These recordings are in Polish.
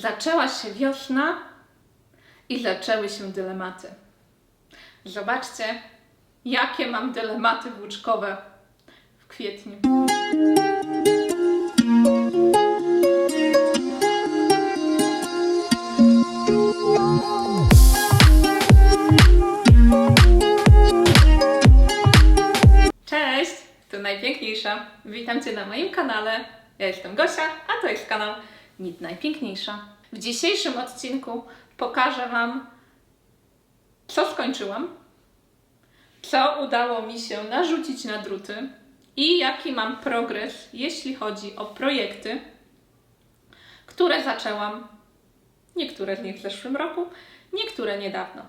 Zaczęła się wiosna i zaczęły się dylematy. Zobaczcie, jakie mam dylematy włóczkowe w kwietniu. Cześć, to najpiękniejsza. Witam Cię na moim kanale. Ja jestem Gosia, a to jest kanał Nic Najpiękniejsza. W dzisiejszym odcinku pokażę Wam, co skończyłam, co udało mi się narzucić na druty i jaki mam progres, jeśli chodzi o projekty, które zaczęłam. Niektóre z nich w zeszłym roku, niektóre niedawno.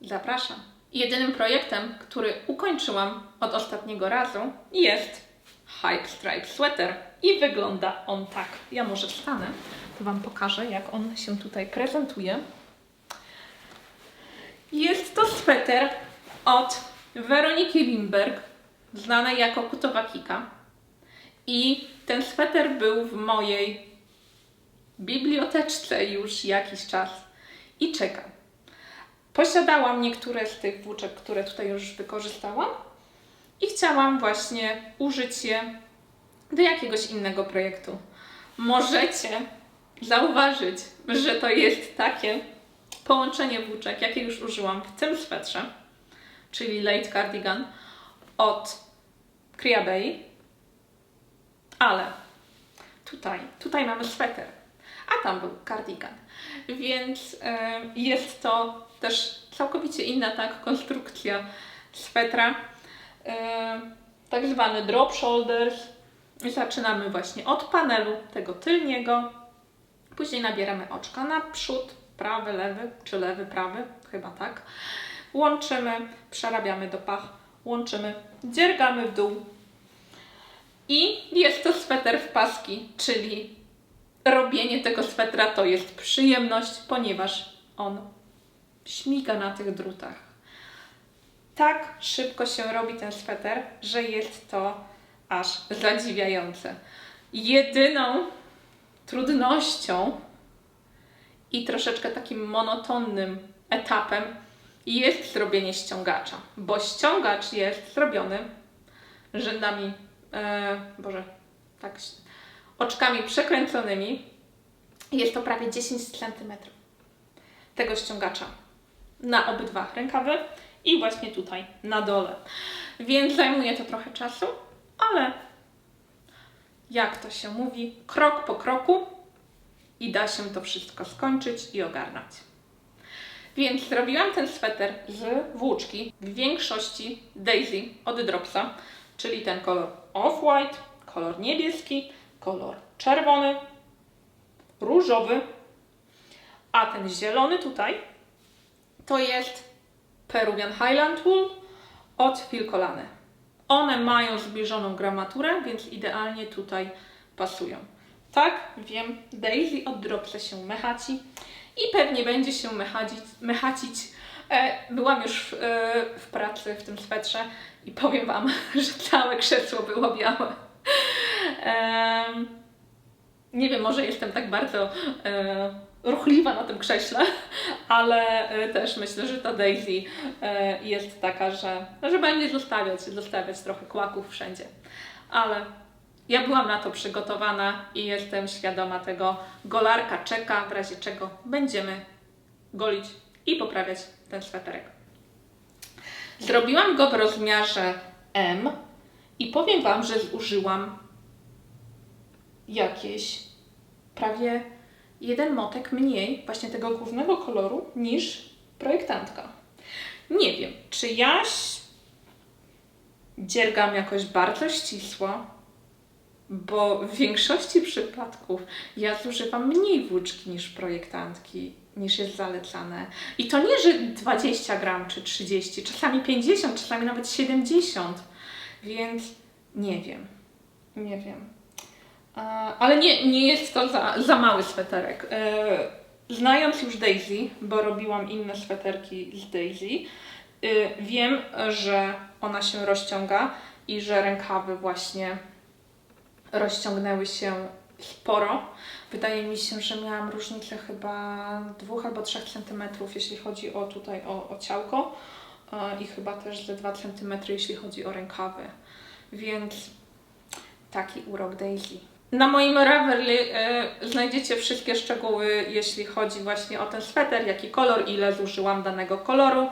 Zapraszam. Jedynym projektem, który ukończyłam od ostatniego razu jest Hype Stripe Sweater i wygląda on tak. Ja może wstanę, to Wam pokażę, jak on się tutaj prezentuje. Jest to sweter od Weroniki Limberg, znanej jako Kutowa Kika. I ten sweter był w mojej biblioteczce już jakiś czas i czekam. Posiadałam niektóre z tych włóczek, które tutaj już wykorzystałam i chciałam właśnie użyć je do jakiegoś innego projektu. Możecie zauważyć, że to jest takie połączenie włóczek, jakie już użyłam w tym swetrze, czyli Late Cardigan od Criabei, ale tutaj, tutaj mamy sweter, a tam był cardigan, więc e, jest to też całkowicie inna tak konstrukcja swetra. E, tak zwany drop shoulders. Zaczynamy właśnie od panelu tego tylniego. Później nabieramy oczka naprzód, prawy, lewy, czy lewy, prawy, chyba tak. Łączymy, przerabiamy do pach, łączymy, dziergamy w dół. I jest to sweter w paski, czyli robienie tego swetra to jest przyjemność, ponieważ on śmiga na tych drutach. Tak szybko się robi ten sweter, że jest to aż zadziwiające. Jedyną trudnością i troszeczkę takim monotonnym etapem jest zrobienie ściągacza, bo ściągacz jest zrobiony rzędami, e, Boże, tak, oczkami przekręconymi. Jest to prawie 10 cm tego ściągacza na obydwa rękawy i właśnie tutaj na dole. Więc zajmuje to trochę czasu, ale jak to się mówi, krok po kroku i da się to wszystko skończyć i ogarnąć. Więc zrobiłam ten sweter z włóczki, w większości Daisy od Dropsa, czyli ten kolor off-white, kolor niebieski, kolor czerwony, różowy, a ten zielony tutaj to jest Peruvian Highland Wool od Filcolany. One mają zbliżoną gramaturę, więc idealnie tutaj pasują. Tak, wiem, Daisy od Dropsa się mechaci i pewnie będzie się mechacić. mechacić. Byłam już e, w pracy w tym swetrze i powiem Wam, że całe krzesło było białe. Nie wiem, może jestem tak bardzo e, ruchliwa na tym krześle, ale e, też myślę, że ta Daisy e, jest taka, że, że będzie zostawiać, zostawiać trochę kłaków wszędzie. Ale ja byłam na to przygotowana i jestem świadoma tego. Golarka czeka, w razie czego będziemy golić i poprawiać ten sweterek. Zrobiłam go w rozmiarze M i powiem Wam, że zużyłam jakieś prawie jeden motek mniej właśnie tego głównego koloru niż projektantka. Nie wiem, czy ja dziergam jakoś bardzo ścisło, bo w większości przypadków ja zużywam mniej włóczki niż projektantki, niż jest zalecane. I to nie, że 20 gram czy 30, czasami 50, czasami nawet 70. Więc nie wiem. Nie wiem. Ale nie, nie jest to za, za mały sweterek. E, znając już Daisy, bo robiłam inne sweterki z Daisy, e, wiem, że ona się rozciąga i że rękawy właśnie rozciągnęły się sporo, Wydaje mi się, że miałam różnicę chyba 2 albo 3 cm, jeśli chodzi o tutaj o, o ciałko e, i chyba też ze 2 cm, jeśli chodzi o rękawy. Więc taki urok Daisy. Na moim Ravelry e, znajdziecie wszystkie szczegóły, jeśli chodzi właśnie o ten sweter, jaki kolor, ile zużyłam danego koloru.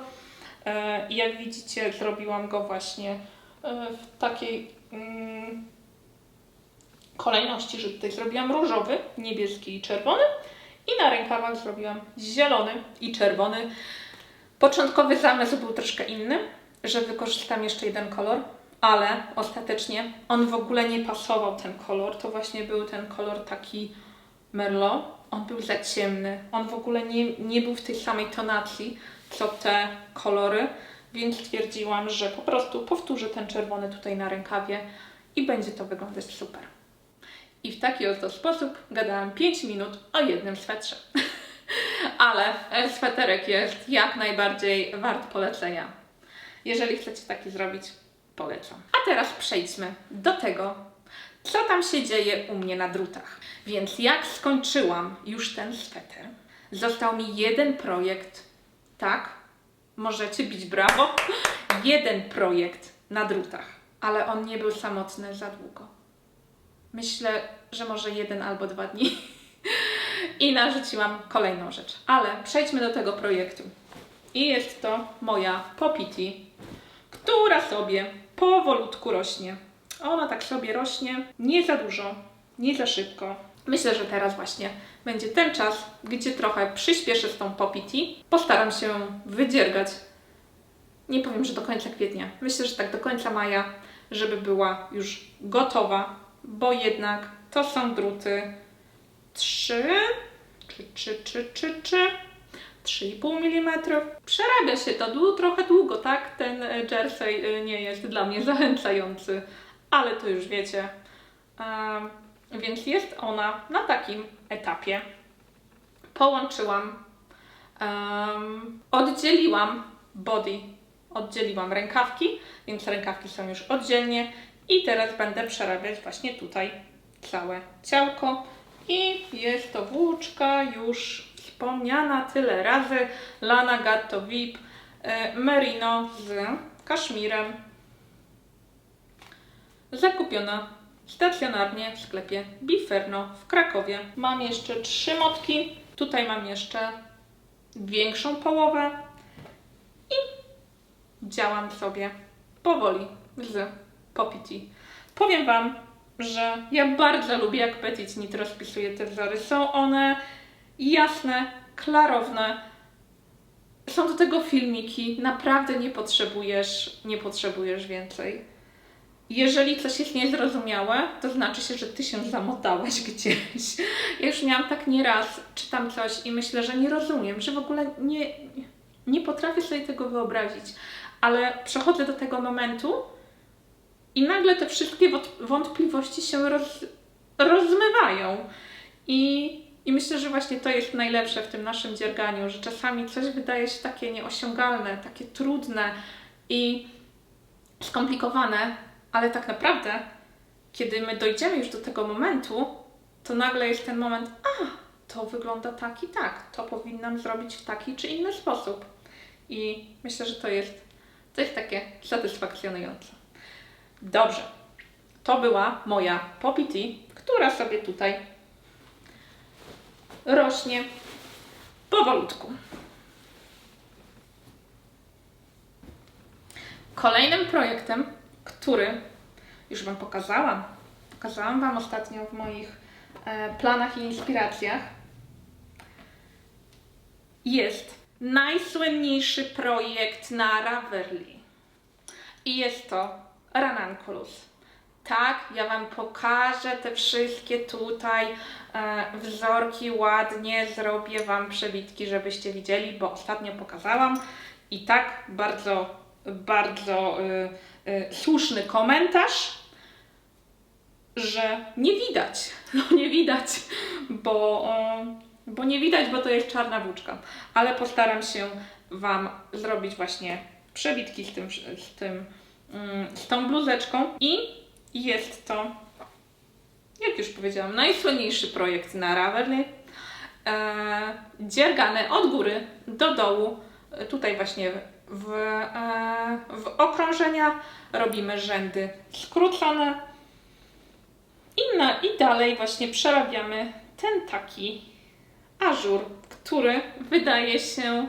E, I jak widzicie, zrobiłam go właśnie e, w takiej mm, kolejności, że tutaj zrobiłam różowy, niebieski i czerwony i na rękawach zrobiłam zielony i czerwony. Początkowy zamysł był troszkę inny, że wykorzystam jeszcze jeden kolor, ale ostatecznie on w ogóle nie pasował ten kolor. To właśnie był ten kolor taki Merlot. On był za ciemny. On w ogóle nie, nie był w tej samej tonacji, co te kolory, więc stwierdziłam, że po prostu powtórzę ten czerwony tutaj na rękawie i będzie to wyglądać super. I w taki oto sposób gadałam 5 minut o jednym swetrze. Ale sweterek jest jak najbardziej wart polecenia. Jeżeli chcecie taki zrobić, polecam. A teraz przejdźmy do tego, co tam się dzieje u mnie na drutach. Więc jak skończyłam już ten sweter, został mi jeden projekt, tak, możecie bić brawo, jeden projekt na drutach, ale on nie był samotny za długo. Myślę, że może jeden albo dwa dni. I narzuciłam kolejną rzecz. Ale przejdźmy do tego projektu. I jest to moja Popiti, która sobie powolutku rośnie. Ona tak sobie rośnie, nie za dużo, nie za szybko. Myślę, że teraz właśnie będzie ten czas, gdzie trochę przyspieszę z tą Popiti. Postaram się wydziergać. Nie powiem, że do końca kwietnia. Myślę, że tak do końca maja, żeby była już gotowa, bo jednak to są druty 3 czy 3, 3, 3, 3 3,5 mm. Przerabia się to dłu- trochę długo, tak? Ten e, jersey e, nie jest dla mnie zachęcający, ale to już wiecie. Em, więc jest ona na takim etapie. Połączyłam, oddzieliłam body, oddzieliłam rękawki, więc rękawki są już oddzielnie i teraz będę przerabiać właśnie tutaj całe ciałko. I jest to włóczka już wspomniana tyle razy Lana Gatto VIP e, Merino z kaszmirem. Zakupiona stacjonarnie w sklepie Biferno w Krakowie. Mam jeszcze trzy motki. Tutaj mam jeszcze większą połowę i działam sobie powoli z Popiti. Powiem Wam, że ja bardzo lubię, jak Petit Nit rozpisuje te wzory. Są one jasne, klarowne. Są do tego filmiki. Naprawdę nie potrzebujesz, nie potrzebujesz więcej. Jeżeli coś jest niezrozumiałe, to znaczy się, że ty się zamotałeś gdzieś. Ja już miałam tak nieraz, czytam coś i myślę, że nie rozumiem, że w ogóle nie, nie potrafię sobie tego wyobrazić. Ale przechodzę do tego momentu i nagle te wszystkie wąt- wątpliwości się roz, rozmywają. I, I myślę, że właśnie to jest najlepsze w tym naszym dzierganiu, że czasami coś wydaje się takie nieosiągalne, takie trudne i skomplikowane, ale tak naprawdę, kiedy my dojdziemy już do tego momentu, to nagle jest ten moment, a to wygląda tak i tak, to powinnam zrobić w taki czy inny sposób. I myślę, że to jest, jest takie satysfakcjonujące. Dobrze. To była moja Popiti, która sobie tutaj rośnie powolutku. Kolejnym projektem, który już Wam pokazałam, pokazałam Wam ostatnio w moich e, planach i inspiracjach, jest najsłynniejszy projekt na Ravelry. I jest to Ranunculus. Tak, ja Wam pokażę te wszystkie tutaj e, wzorki ładnie, zrobię Wam przebitki, żebyście widzieli, bo ostatnio pokazałam i tak bardzo, bardzo y, y, słuszny komentarz, że nie widać, no nie widać, bo, e, bo nie widać, bo to jest czarna włóczka, ale postaram się Wam zrobić właśnie przebitki z tym, z tym mm, z tą bluzeczką i jest to jak już powiedziałam, najsłynniejszy projekt na Ravelry. E, dziergane od góry do dołu. E, Tutaj właśnie w, e, w okrążenia robimy rzędy skrócone. I, na, I dalej właśnie przerabiamy ten taki ażur, który wydaje się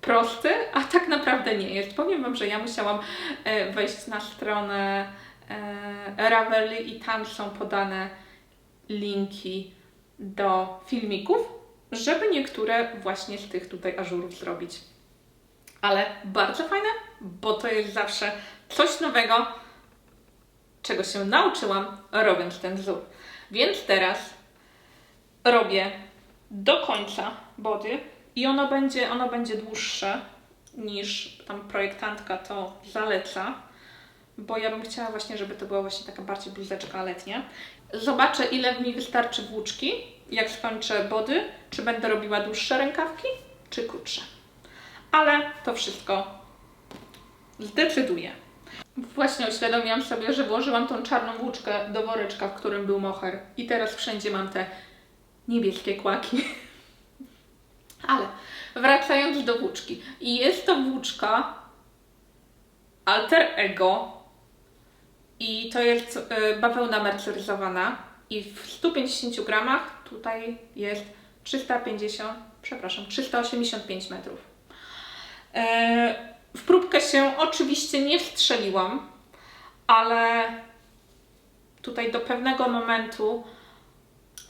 prosty, a tak naprawdę nie jest. Powiem Wam, że ja musiałam e, wejść na stronę e, Ravelry i tam są podane linki do filmików, żeby niektóre właśnie z tych tutaj ażurów zrobić. Ale bardzo fajne, bo to jest zawsze coś nowego, czego się nauczyłam robiąc ten wzór. Więc teraz robię do końca body i ono będzie, ono będzie dłuższe niż tam projektantka to zaleca, bo ja bym chciała właśnie, żeby to była właśnie taka bardziej bluzeczka letnia. Zobaczę ile mi wystarczy włóczki, jak skończę body, czy będę robiła dłuższe rękawki, czy krótsze. Ale to wszystko zdecyduję. Właśnie uświadomiłam sobie, że włożyłam tą czarną włóczkę do woreczka, w którym był moher i teraz wszędzie mam te niebieskie kłaki. Ale wracając do włóczki. I jest to włóczka alter ego i to jest y, bawełna merceryzowana i w 150 gramach tutaj jest 350, przepraszam, 385 metrów. E, W próbkę się oczywiście nie wstrzeliłam, ale tutaj do pewnego momentu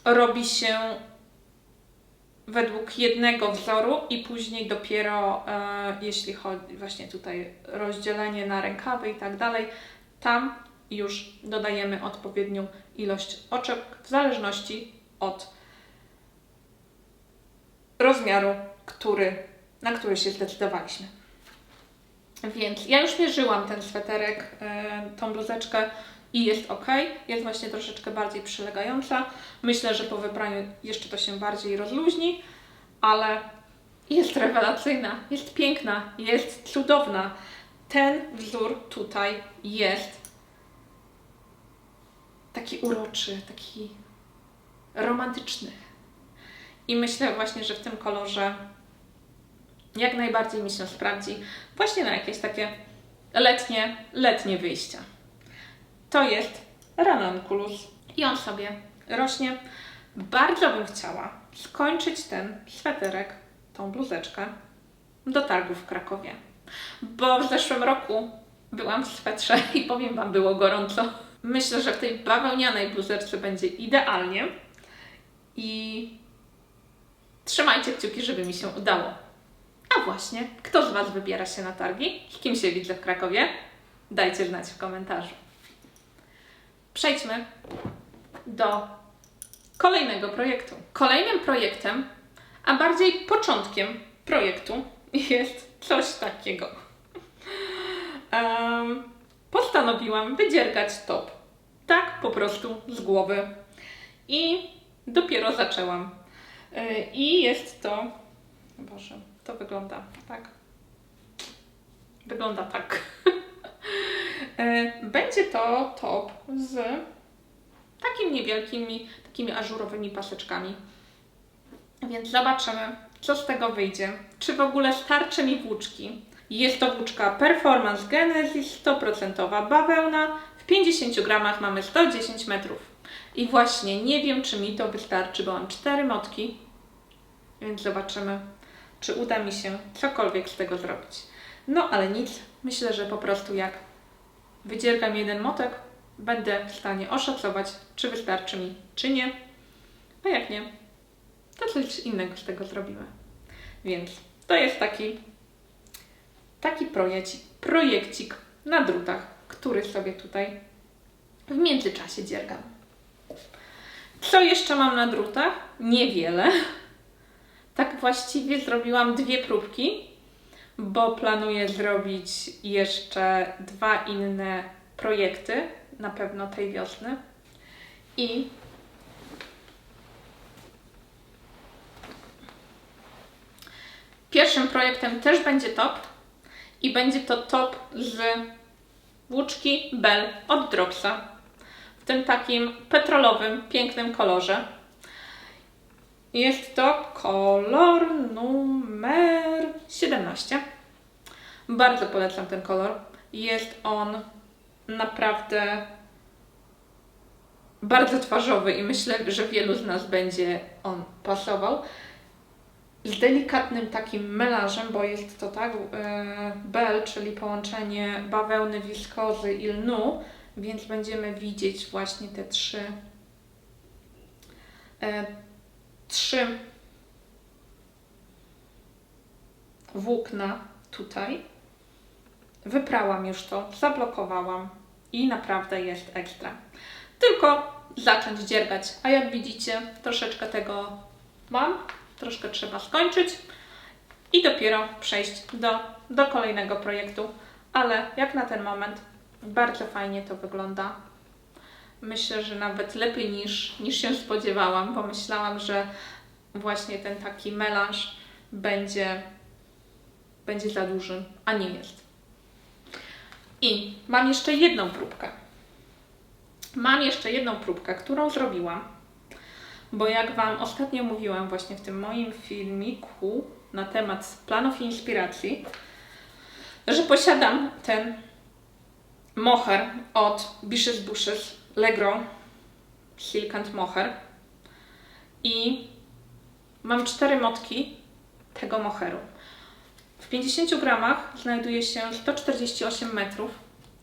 robi się według jednego wzoru i później dopiero e, jeśli chodzi właśnie tutaj rozdzielenie na rękawy i tak dalej, tam już dodajemy odpowiednią ilość oczek w zależności od rozmiaru, który, na który się zdecydowaliśmy. Więc ja już mierzyłam ten sweterek, e, tą bluzeczkę i jest ok. Jest właśnie troszeczkę bardziej przylegająca. Myślę, że po wybraniu jeszcze to się bardziej rozluźni, ale jest rewelacyjna, jest piękna, jest cudowna. Ten wzór tutaj jest taki uroczy, taki romantyczny. I myślę właśnie, że w tym kolorze jak najbardziej mi się sprawdzi właśnie na jakieś takie letnie, letnie wyjścia. To jest ranunculus i on sobie rośnie. Bardzo bym chciała skończyć ten sweterek, tą bluzeczkę do targów w Krakowie. Bo w zeszłym roku byłam w swetrze i powiem Wam, było gorąco. Myślę, że w tej bawełnianej bluzeczce będzie idealnie i trzymajcie kciuki, żeby mi się udało. A właśnie, kto z Was wybiera się na targi? Z kim się widzę w Krakowie? Dajcie znać w komentarzu. Przejdźmy do kolejnego projektu. Kolejnym projektem, a bardziej początkiem projektu jest coś takiego. Em, postanowiłam wydziergać top. Tak po prostu z głowy. I dopiero zaczęłam. Y, I jest to. Boże, to wygląda tak. Wygląda tak. E, Będzie to top z takimi niewielkimi, takimi ażurowymi paseczkami. Więc zobaczymy, co z tego wyjdzie. Czy w ogóle starczy mi włóczki. Jest to włóczka Performance Genesis, 100% bawełna. W 50 gramach mamy 110 metrów. I właśnie nie wiem, czy mi to wystarczy, bo mam 4 motki. Więc zobaczymy, czy uda mi się cokolwiek z tego zrobić. No ale nic, myślę, że po prostu jak wydziergam jeden motek, będę w stanie oszacować, czy wystarczy mi, czy nie. A jak nie, to coś innego z tego zrobimy. Więc to jest taki, taki projekcik, projekcik na drutach, który sobie tutaj w międzyczasie dziergam. Co jeszcze mam na drutach? Niewiele. Tak właściwie zrobiłam dwie próbki, bo planuję zrobić jeszcze dwa inne projekty, na pewno tej wiosny. I pierwszym projektem też będzie top i będzie to top z włóczki Bell od Dropsa w tym takim petrolowym, pięknym kolorze. Jest to kolor numer 17. Bardzo polecam ten kolor. Jest on naprawdę bardzo twarzowy i myślę, że wielu z nas będzie on pasował. Z delikatnym takim melanżem, bo jest to tak, e, bel, czyli połączenie bawełny, wiskozy i lnu, więc będziemy widzieć właśnie te trzy, e, trzy włókna tutaj. Wyprałam już to, zablokowałam i naprawdę jest ekstra. Tylko zacząć dziergać, a jak widzicie, troszeczkę tego mam, troszkę trzeba skończyć i dopiero przejść do, do kolejnego projektu, ale jak na ten moment bardzo fajnie to wygląda. Myślę, że nawet lepiej niż, niż się spodziewałam, bo myślałam, że właśnie ten taki melanż będzie, będzie za duży, a nie jest. I mam jeszcze jedną próbkę. Mam jeszcze jedną próbkę, którą zrobiłam, bo jak Wam ostatnio mówiłam właśnie w tym moim filmiku na temat planów i inspiracji, że posiadam ten moher od Bishes Bushes Legro Silk and Moher i mam cztery motki tego moheru. W 50 gramach znajduje się 148 metrów,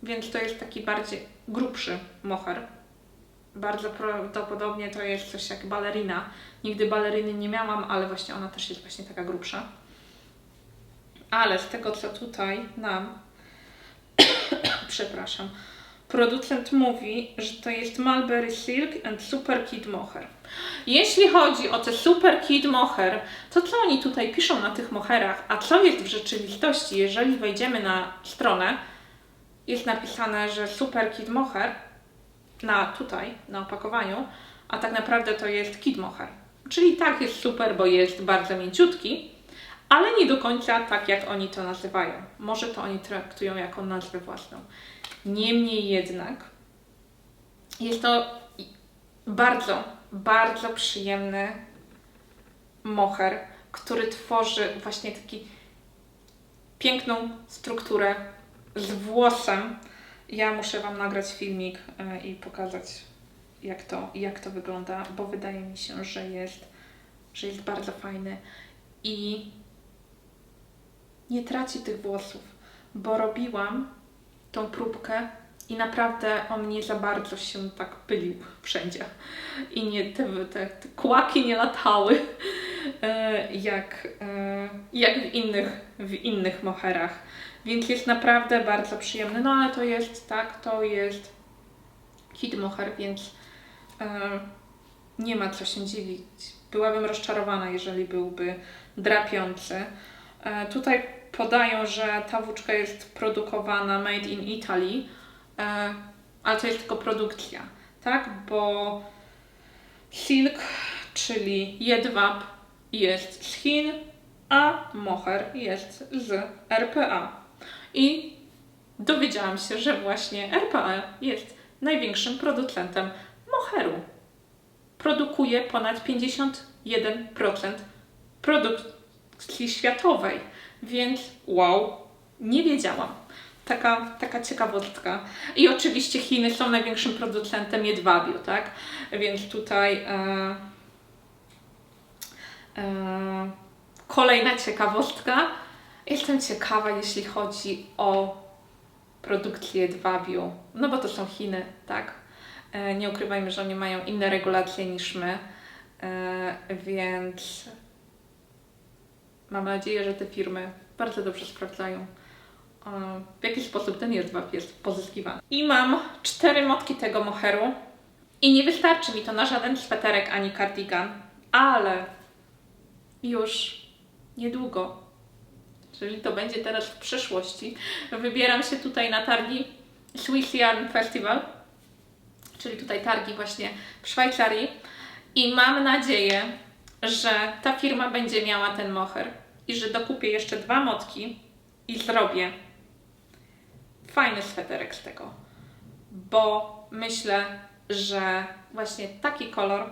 więc to jest taki bardziej grubszy moher. Bardzo prawdopodobnie to jest coś jak balerina. Nigdy baleryny nie miałam, ale właśnie ona też jest właśnie taka grubsza. Ale z tego co tutaj nam, przepraszam, producent mówi, że to jest Mulberry Silk and Super Kid Mohair. Jeśli chodzi o te Super Kid Mohair, to co oni tutaj piszą na tych moherach, a co jest w rzeczywistości, jeżeli wejdziemy na stronę, jest napisane, że Super Kid Mohair na tutaj, na opakowaniu, a tak naprawdę to jest Kid Mohair. Czyli tak jest super, bo jest bardzo mięciutki, ale nie do końca tak, jak oni to nazywają. Może to oni traktują jako nazwę własną. Niemniej jednak jest to bardzo, bardzo przyjemny moher, który tworzy właśnie taki piękną strukturę z włosem. Ja muszę Wam nagrać filmik e, i pokazać, jak to, jak to wygląda, bo wydaje mi się, że jest, że jest bardzo fajny i nie traci tych włosów, bo robiłam tą próbkę i naprawdę on nie za bardzo się tak pylił wszędzie. I nie, te, te, te kłaki nie latały jak, e, jak w, innych, w innych moherach. Więc jest naprawdę bardzo przyjemny. No ale to jest, tak, to jest kit moher, więc e, nie ma co się dziwić. Byłabym rozczarowana, jeżeli byłby drapiący. Tutaj podają, że ta włóczka jest produkowana made in Italy, e, ale to jest tylko produkcja, tak? Bo silk, czyli jedwab jest z Chin, a moher jest z RPA. I dowiedziałam się, że właśnie RPA jest największym producentem moheru. Produkuje ponad 51% produkcji światowej. Więc wow, nie wiedziałam. Taka, taka ciekawostka. I oczywiście Chiny są największym producentem jedwabiu, tak? Więc tutaj e, kolejna ciekawostka. Jestem ciekawa, jeśli chodzi o produkcję jedwabiu, no bo to są Chiny, tak? E, nie ukrywajmy, że oni mają inne regulacje niż my, e, więc Mam nadzieję, że te firmy bardzo dobrze sprawdzają, w jaki sposób ten jedwab jest pozyskiwany. I mam cztery motki tego moheru i nie wystarczy mi to na żaden sweterek ani cardigan, ale już niedługo, czyli to będzie teraz w przyszłości, wybieram się tutaj na targi Swiss Yarn Festival, czyli tutaj targi właśnie w Szwajcarii i mam nadzieję, że ta firma będzie miała ten moher i że dokupię jeszcze dwa motki i zrobię fajny sweterek z tego. Bo myślę, że właśnie taki kolor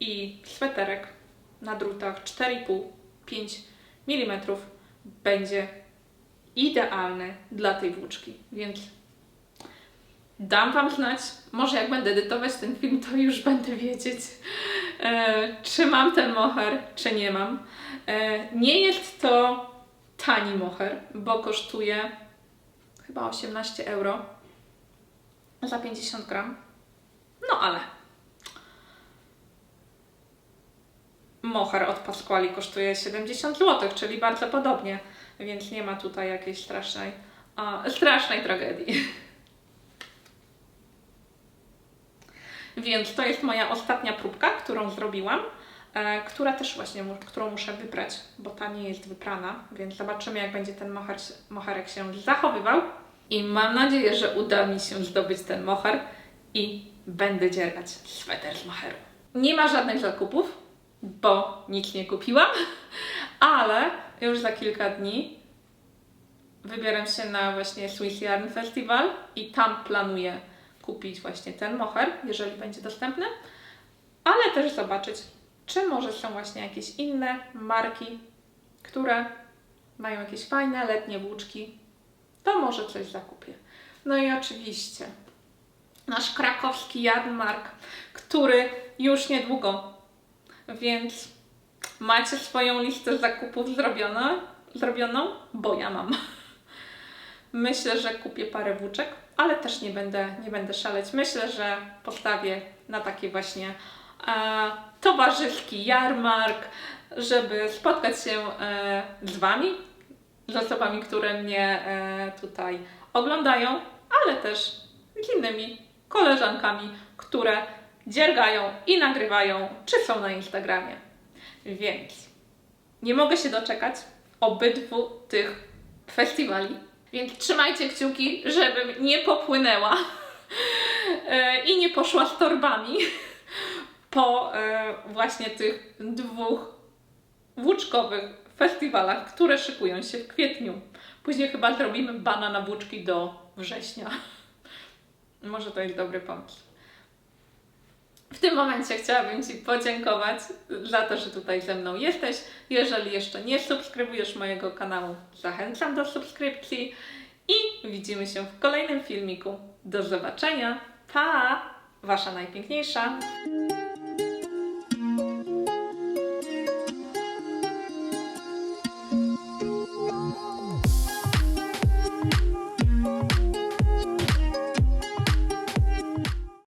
i sweterek na drutach 4,5-5 mm będzie idealny dla tej włóczki, więc dam Wam znać. Może jak będę edytować ten film, to już będę wiedzieć, e, czy mam ten moher, czy nie mam. E, nie jest to tani moher, bo kosztuje chyba 18 euro za 50 gram. No ale moher od Pasquali kosztuje 70 zł, czyli bardzo podobnie, więc nie ma tutaj jakiejś strasznej, strasznej tragedii. Więc to jest moja ostatnia próbka, którą zrobiłam, e, która też właśnie, którą muszę wyprać, bo ta nie jest wyprana, więc zobaczymy jak będzie ten moher, moherek się zachowywał. I mam nadzieję, że uda mi się zdobyć ten moher i będę dziergać sweter z moheru. Nie ma żadnych zakupów, bo nic nie kupiłam, ale już za kilka dni wybieram się na właśnie Swiss Yarn Festival i tam planuję kupić właśnie ten moher, jeżeli będzie dostępny, ale też zobaczyć, czy może są właśnie jakieś inne marki, które mają jakieś fajne letnie włóczki, to może coś zakupię. No i oczywiście nasz krakowski jarmark, który już niedługo, więc macie swoją listę zakupów zrobioną, zrobioną, bo ja mam. Myślę, że kupię parę włóczek, ale też nie będę, nie będę szaleć. Myślę, że postawię na taki właśnie e, towarzyski jarmark, żeby spotkać się e, z Wami, z osobami, które mnie e, tutaj oglądają, ale też z innymi koleżankami, które dziergają i nagrywają, czy są na Instagramie. Więc nie mogę się doczekać obydwu tych festiwali. Więc trzymajcie kciuki, żebym nie popłynęła e, i nie poszła z torbami po e, właśnie tych dwóch włóczkowych festiwalach, które szykują się w kwietniu. Później chyba zrobimy bana na włóczki do września. Może to jest dobry pomysł. W tym momencie chciałabym Ci podziękować za to, że tutaj ze mną jesteś. Jeżeli jeszcze nie subskrybujesz mojego kanału, zachęcam do subskrypcji i widzimy się w kolejnym filmiku. Do zobaczenia. Pa! Wasza najpiękniejsza.